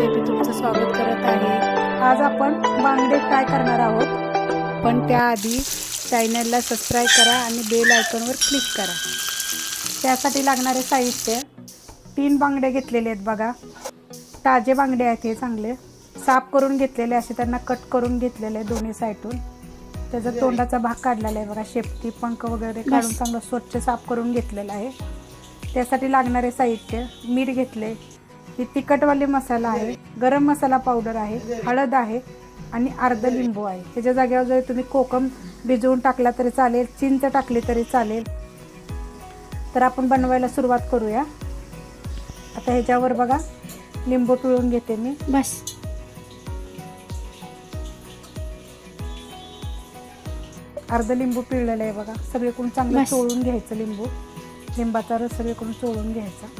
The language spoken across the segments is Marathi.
मी तुमचं स्वागत करत आहे. आज आपण बांगडे फ्राय करणार आहोत. पण त्याआधी चॅनलला सबस्क्राईब करा आणि बेल आयकॉनवर क्लिक करा. त्यासाठी लागणारे साहित्य तीन बांगडे घेतलेले आहेत बघा. ताजे बांगडे आहेत हे चांगले. साफ करून घेतलेले असे त्यांना कट करून घेतलेले आहे दोन्ही साईडून त्याचा तोंडाचा भाग काढलेला आहे बघा. शेपटी पंख वगैरे काढून चांगलं स्वच्छ साफ करून घेतलेला आहे. त्यासाठी लागणारे साहित्य मीठ घेतले ही तिखटवाले मसाला आहे गरम मसाला पावडर आहे हळद आहे आणि अर्ध लिंबू आहे. ह्याच्या जागेवर जर तुम्ही कोकम भिजवून टाकला तरी चालेल चिंच टाकली तरी चालेल. तर आपण बनवायला सुरुवात करूया. आता ह्याच्यावर बघा लिंबू पिळून घेते मी. बस. अर्ध लिंबू पिळलेलं आहे बघा. सगळीकडून चांगलं. चोळून घ्यायचं लिंबू. लिंबाचा रस सगळीकडून चोळून घ्यायचा.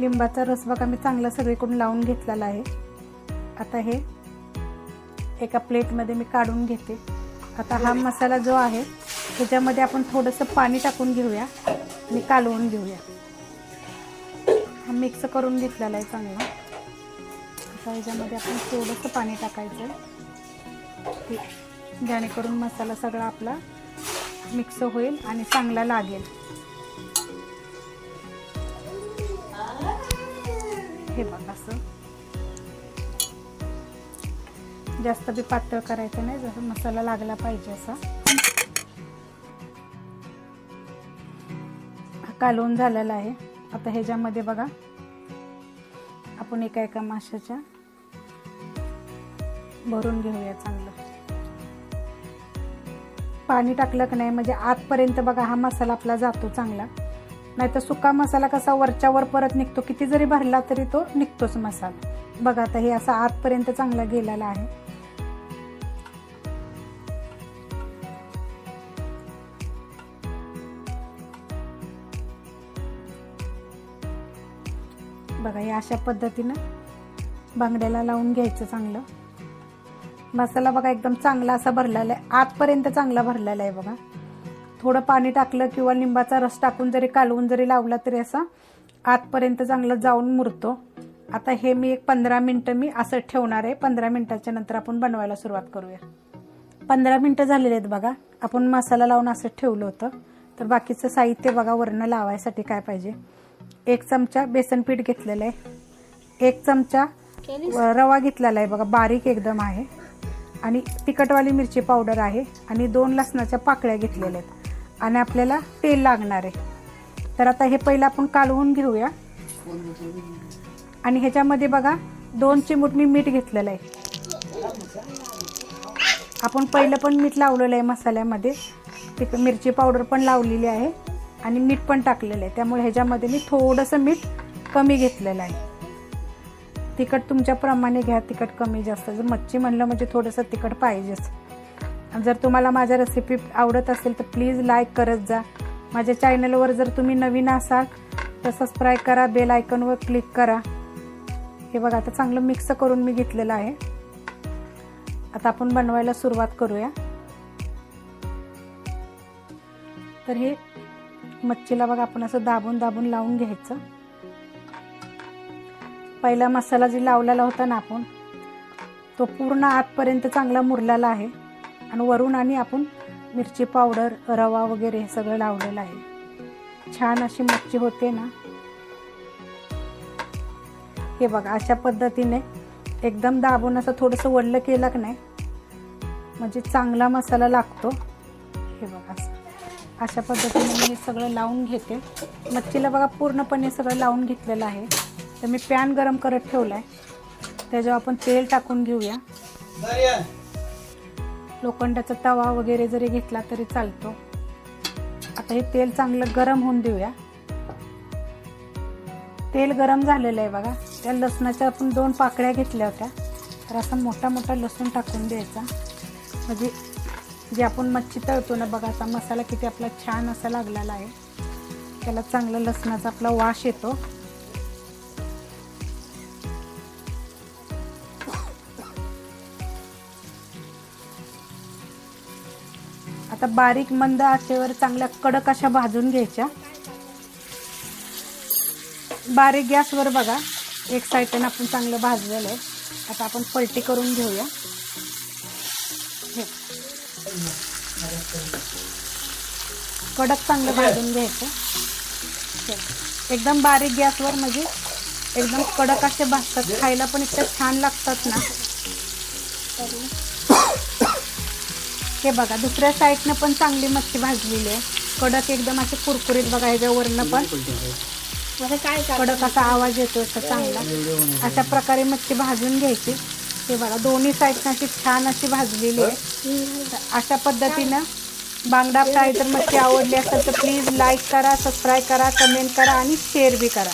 लिंबाचा रस बघा मी चांगला सगळीकडून लावून घेतलेला आहे. आता हे एका प्लेटमध्ये मी काढून घेते. आता हा मसाला जो आहे त्याच्यामध्ये आपण थोडंसं पाणी टाकून घेऊया आणि कालवून घेऊया. हा मिक्स करून घेतलेला आहे चांगला. आता ह्याच्यामध्ये आपण थोडंसं पाणी टाकायचं जेणेकरून मसाला सगळा आपला मिक्स होईल आणि चांगला लागेल. हे बघ असं. जास्त बी पातळ करायचं नाही जसं मसाला लागला पाहिजे असा. हा कालवून झालेला आहे. आता ह्याच्यामध्ये बघा. आपण एका एका माशाच्या भरून घेऊया चांगलं. पाणी टाकलं की नाही म्हणजे आतपर्यंत बघा हा मसाला आपला जातो चांगला. नाहीतर सुका मसाला कसा वरच्या वर परत निघतो किती जरी भरला तरी तो निघतोच मसाला. बघा आता हे असा आतपर्यंत चांगला गेलेला आहे. बघा हे अशा पद्धतीनं बांगड्याला लावून घ्यायचं चांगलं. मसाला बघा एकदम चांगला असा भरलेला आहे. आतपर्यंत चांगला भरलेला आहे बघा. थोडं पाणी टाकलं किंवा लिंबाचा रस टाकून जरी कालवून जरी लावला तरी असा आतपर्यंत चांगलं जाऊन मुरतो. आता हे मी एक पंधरा मिनटं मी असं ठेवणार आहे. पंधरा मिनटाच्या नंतर आपण बनवायला सुरुवात करूया. पंधरा मिनटं झालेले आहेत बघा. आपण मसाला लावून असं ठेवलं होतं. तर बाकीचं साहित्य बघा वरनं लावायसाठी काय पाहिजे. एक चमचा बेसन पीठ घेतलेलं आहे. एक चमचा रवा घेतलेला आहे बघा. बारीक एकदम आहे. आणि तिखटवाली मिरची पावडर आहे. आणि दोन लसणाच्या पाकळ्या घेतलेल्या आहेत. आणि आपल्याला तेल लागणार आहे. तर आता हे पहिलं आपण कालवून घेऊया. आणि ह्याच्यामध्ये बघा दोन चिमूट मी मीठ घेतलेलं आहे. आपण पहिलं पण मीठ लावलेलं आहे मसाल्यामध्ये. तिक मिरची पावडर पण लावलेली आहे. आणि मीठ पण टाकलेलं आहे. त्यामुळे ह्याच्यामध्ये मी थोडंसं मीठ कमी घेतलेलं आहे. तिखट तुमच्या प्रमाणे घ्या. तिखट कमी जास्त. जर मच्छी म्हणलं म्हणजे थोडंसं तिखट पाहिजेच. जर तुम्हाला माझ्या रेसिपी आवडत असेल तर प्लीज लाईक करत जा. माझ्या चॅनलवर जर तुम्ही नवीन असाल तर सबस्क्राईब करा बेल आयकॉनवर क्लिक करा. हे बघा आता चांगलं मिक्स करून मी घेतलेलं आहे. आता आपण बनवायला सुरुवात करूया. तर हे मच्छीला बघा आपण असं दाबून दाबून लावून घ्यायचं. पहिला मसाला जे लावलेला होता ना आपण तो पूर्ण आतपर्यंत चांगला मुरलेला आहे. आणि वरून आणि आपण मिरची पावडर रवा वगैरे हे सगळं लावलेलं आहे. छान अशी मच्छी होते ना. हे बघा अशा पद्धतीने एकदम दाबून असं थोडंसं वडलं केलं की नाही म्हणजे चांगला मसाला लागतो. हे बघा असं अशा पद्धतीने मी हे सगळं लावून घेते. मच्छीला बघा पूर्णपणे सगळं लावून घेतलेलं आहे. तर मी पॅन गरम करत ठेवला आहे त्याच्यावर आपण तेल टाकून घेऊया. लोखंडाचा तवा वगैरे जरी घेतला तरी चालतो. आता हे तेल चांगलं गरम होऊन देऊया. तेल गरम झालेलं आहे बघा. त्या लसणाच्या आपण दोन पाकळ्या घेतल्या होत्या. तर असा मोठा मोठा लसूण टाकून द्यायचा. म्हणजे जे आपण मच्छी तळतो ना बघा असा मसाला किती आपला छान असा लागलेला आहे. त्याला चांगला लसणाचा आपला वास येतो. आता बारीक मंद आचेवर चांगल्या कडक अशा भाजून घ्यायच्या. बारीक गॅसवर बघा एक साईडनं आपण चांगलं भाजलेलं आहे. आता आपण पलटी करून घेऊया. कडक चांगलं भाजून घ्यायचं. एकदम बारीक गॅसवर म्हणजे एकदम कडक असे भाजतात. खायला पण इतकं छान लागतात ना. हे बघा दुसऱ्या साईडनं पण चांगली मच्छी भाजलेली आहे. कडक एकदम असे कुरकुरीत बघा ह्याच्यावरनं पण. कडक असा आवाज येतो असा चांगला. अशा प्रकारे मच्छी भाजून घ्यायची. हे बघा दोन्ही साईडनं अशी छान अशी भाजलेली आहे. अशा पद्धतीनं बांगडा फ्राय जर मच्छी आवडली असेल तर प्लीज लाईक करा सबस्क्राईब करा कमेंट करा आणि शेअर बी करा.